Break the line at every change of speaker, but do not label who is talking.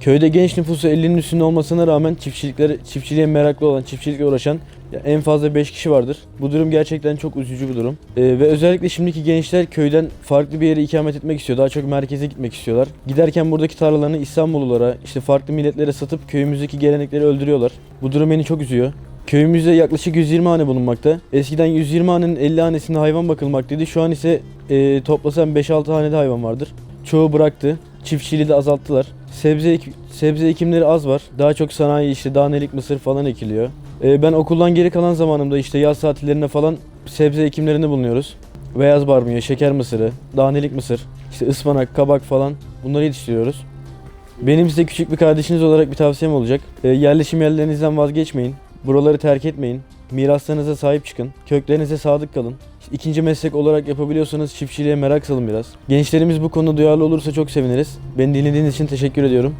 Köyde genç nüfusu 50'nin üstünde olmasına rağmen çiftçiliklere, çiftçiliğe meraklı olan, çiftçilikle uğraşan en fazla 5 kişi vardır. Bu durum gerçekten çok üzücü bir durum. Ee, ve özellikle şimdiki gençler köyden farklı bir yere ikamet etmek istiyor. Daha çok merkeze gitmek istiyorlar. Giderken buradaki tarlalarını İstanbullulara, işte farklı milletlere satıp köyümüzdeki gelenekleri öldürüyorlar. Bu durum beni çok üzüyor. Köyümüzde yaklaşık 120 hane bulunmakta. Eskiden 120 hanenin 50 hanesinde hayvan bakılmaktaydı. Şu an ise e, toplasam 5-6 hanede hayvan vardır. Çoğu bıraktı. Çiftçiliği de azalttılar. Sebze sebze ekimleri az var. Daha çok sanayi işte danelik mısır falan ekiliyor. E, ben okuldan geri kalan zamanımda işte yaz tatillerinde falan sebze ekimlerinde bulunuyoruz. Beyaz barbunya, şeker mısırı, danelik mısır, işte ıspanak, kabak falan bunları yetiştiriyoruz. Benim size küçük bir kardeşiniz olarak bir tavsiyem olacak. E, yerleşim yerlerinizden vazgeçmeyin. Buraları terk etmeyin. Miraslarınıza sahip çıkın. Köklerinize sadık kalın. İkinci meslek olarak yapabiliyorsanız çiftçiliğe merak salın biraz. Gençlerimiz bu konuda duyarlı olursa çok seviniriz. Beni dinlediğiniz için teşekkür ediyorum.